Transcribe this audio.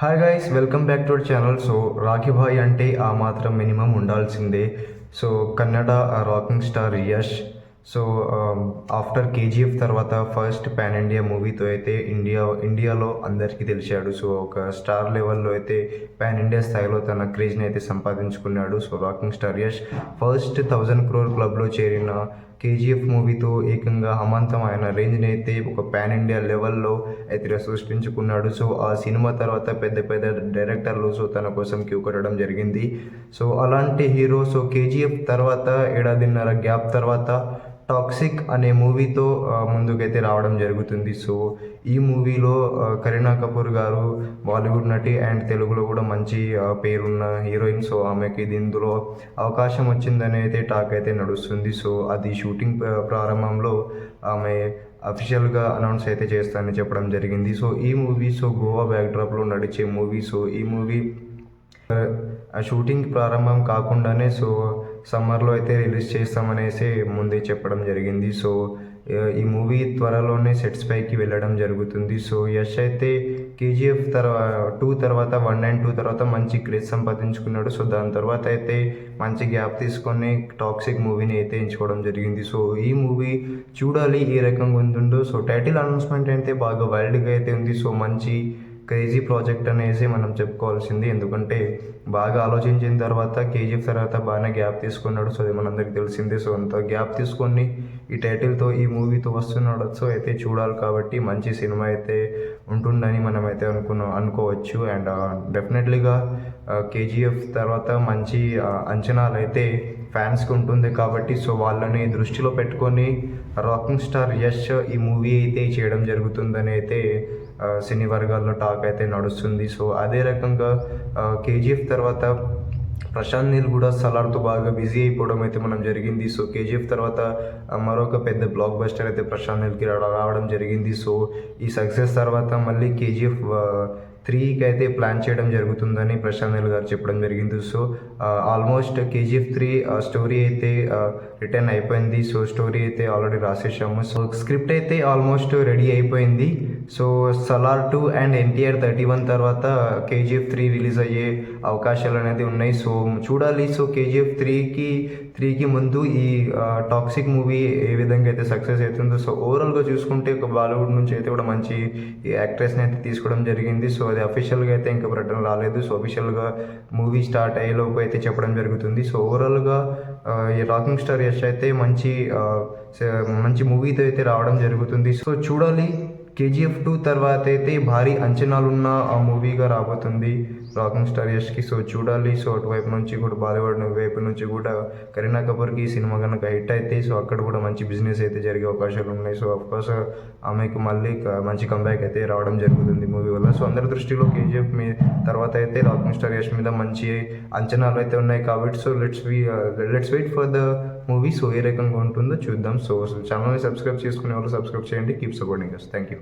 Hi guys welcome back to our channel so Rocky bhai అంటే ఆ మాత్రం minimum ఉండాల్సిందే. So Kannada rocking star Yash so after KGF తర్వాత first pan India మూవీతో అయితే India ఇండియాలో అందరికీ తెలిసాడు. సో ఒక స్టార్ లెవెల్లో అయితే పాన్ ఇండియా స్థాయిలో తన క్రేజ్ని అయితే సంపాదించుకున్నాడు. So rocking star Yash first thousand crore క్లబ్లో చేరిన కేజీఎఫ్ మూవీతో ఏకంగా హమాంతం ఆయన రేంజ్ని అయితే ఒక పాన్ ఇండియా లెవెల్లో అయితే సృష్టించుకున్నాడు. సో ఆ సినిమా తర్వాత పెద్ద పెద్ద డైరెక్టర్లు సో తన కోసం క్యూ కట్టడం జరిగింది. సో అలాంటి హీరో సో కేజీఎఫ్ తర్వాత ఏడాదిన్నర గ్యాప్ తర్వాత టాక్సిక్ అనే మూవీతో ముందుకైతే రావడం జరుగుతుంది. సో ఈ మూవీలో కరీనా కపూర్ గారు బాలీవుడ్ నటి అండ్ తెలుగులో కూడా మంచి పేరున్న హీరోయిన్. సో ఆమెకి ఇది ఇందులో అవకాశం వచ్చిందని అయితే టాక్ అయితే నడుస్తుంది. సో అది షూటింగ్ ప్రారంభంలో ఆమె అఫీషియల్గా అనౌన్స్ అయితే చేస్తానని చెప్పడం జరిగింది. సో ఈ మూవీ సో గోవా బ్యాక్డ్రాప్లో నడిచే మూవీ. సో ఈ మూవీ ఆ షూటింగ్ ప్రారంభం కాకుండానే సో సమ్మర్లో అయితే రిలీజ్ చేస్తామనేసి ముందే చెప్పడం జరిగింది. సో ఈ మూవీ త్వరలోనే సెట్స్ పైకి వెళ్ళడం జరుగుతుంది. సో యష్ అయితే కేజీఎఫ్ తర్వాత టూ తర్వాత వన్ అండ్ టూ తర్వాత మంచి క్రేజ్ సంపాదించుకున్నాడు. సో దాని తర్వాత అయితే మంచి గ్యాప్ తీసుకొని టాక్సిక్ మూవీని అయితే ఎంచుకోవడం జరిగింది. సో ఈ మూవీ చూడాలి ఏ రకంగా ఉంటుందో సో టైటిల్ అనౌన్స్మెంట్ అయితే బాగా వైల్డ్గా అయితే ఉంది. సో మంచి క్రేజీ ప్రాజెక్ట్ అనేసి మనం చెప్పుకోవాల్సింది. ఎందుకంటే బాగా ఆలోచించిన తర్వాత కేజీఎఫ్ తర్వాత బాగానే గ్యాప్ తీసుకున్నాడు. సో అది మనందరికి తెలిసిందే. సో అంత గ్యాప్ తీసుకొని ఈ టైటిల్తో ఈ మూవీతో వస్తున్నాడు. సో అయితే చూడాలి కాబట్టి మంచి సినిమా అయితే ఉంటుందని మనం అయితే అనుకున్న అనుకోవచ్చు. అండ్ డెఫినెట్లీగా కేజీఎఫ్ తర్వాత మంచి అంచనాలు అయితే ఫ్యాన్స్కి ఉంటుంది కాబట్టి సో వాళ్ళని దృష్టిలో పెట్టుకొని రాకింగ్ స్టార్ యష్ ఈ మూవీ అయితే చేయడం జరుగుతుందని అయితే సినీ వర్గాల్లో టాక్ అయితే నడుస్తుంది. సో అదే రకంగా కేజీఎఫ్ తర్వాత ప్రశాంత్ నీల్ కూడా సలార్తో బాగా బిజీ అయిపోవడం అయితే మనం జరిగింది. సో కేజీఎఫ్ తర్వాత మరొక పెద్ద బ్లాక్ బస్టర్ అయితే ప్రశాంత్ నీల్కి రావడం జరిగింది. సో ఈ సక్సెస్ తర్వాత మళ్ళీ కేజీఎఫ్ త్రీకి అయితే ప్లాన్ చేయడం జరుగుతుందని ప్రశాంత్ నీల్ గారు చెప్పడం జరిగింది. So almost KGF three story అయితే రిటర్న్ అయిపోయింది. సో స్టోరీ అయితే ఆల్రెడీ రాసేసాము సో స్క్రిప్ట్ అయితే ఆల్మోస్ట్ రెడీ అయిపోయింది. So Salaar two and NTR thirty one తర్వాత కేజీఎఫ్ త్రీ రిలీజ్ అయ్యే అవకాశాలు అనేది ఉన్నాయి. సో చూడాలి. సో కేజీఎఫ్ త్రీకి త్రీకి ముందు ఈ టాక్సిక్ మూవీ ఏ విధంగా అయితే సక్సెస్ అవుతుందో సో ఓవరాల్గా చూసుకుంటే ఒక బాలీవుడ్ నుంచి అయితే కూడా మంచి యాక్ట్రెస్ని అయితే తీసుకోవడం జరిగింది. సో అది అఫీషియల్గా అయితే ఇంకా ప్రకటన రాలేదు. సో అఫీషియల్గా మూవీ స్టార్ట్ అయ్యేలోపు అయితే చెప్పడం జరుగుతుంది. సో ఓవరాల్గా ఈ రాకింగ్ స్టార్ యష్ అయితే మంచి మంచి మూవీతో అయితే రావడం జరుగుతుంది. సో చూడాలి. కేజీఎఫ్ టూ తర్వాత అయితే భారీ అంచనాలున్న ఆ మూవీగా రాబోతుంది. రాకింగ్ స్టార్ యష్కి సో చూడాలి. సో అటువైపు నుంచి కూడా బాలీవుడ్ వైపు నుంచి కూడా కరీనా కపూర్కి ఈ సినిమా కనుక హిట్ అయితే సో అక్కడ కూడా మంచి బిజినెస్ అయితే జరిగే అవకాశాలు ఉన్నాయి. సో అఫ్కోర్స్ ఆమెకు మళ్ళీ మంచి కంబ్యాక్ అయితే రావడం జరుగుతుంది మూవీ వల్ల. సో అందరి దృష్టిలో కేజీఎఫ్ మీ తర్వాత అయితే రాకింగ్ స్టార్ యష్ మీద మంచి అంచనాలు అయితే ఉన్నాయి కాబట్టి so let's we let's wait for the movie so ఏ రకంగా ఉంటుందో చూద్దాం. సో ఛానల్ని సబ్స్క్రైబ్ చేసుకునే వాళ్ళు సబ్స్క్రైబ్ చేయండి. Keep supporting us thank you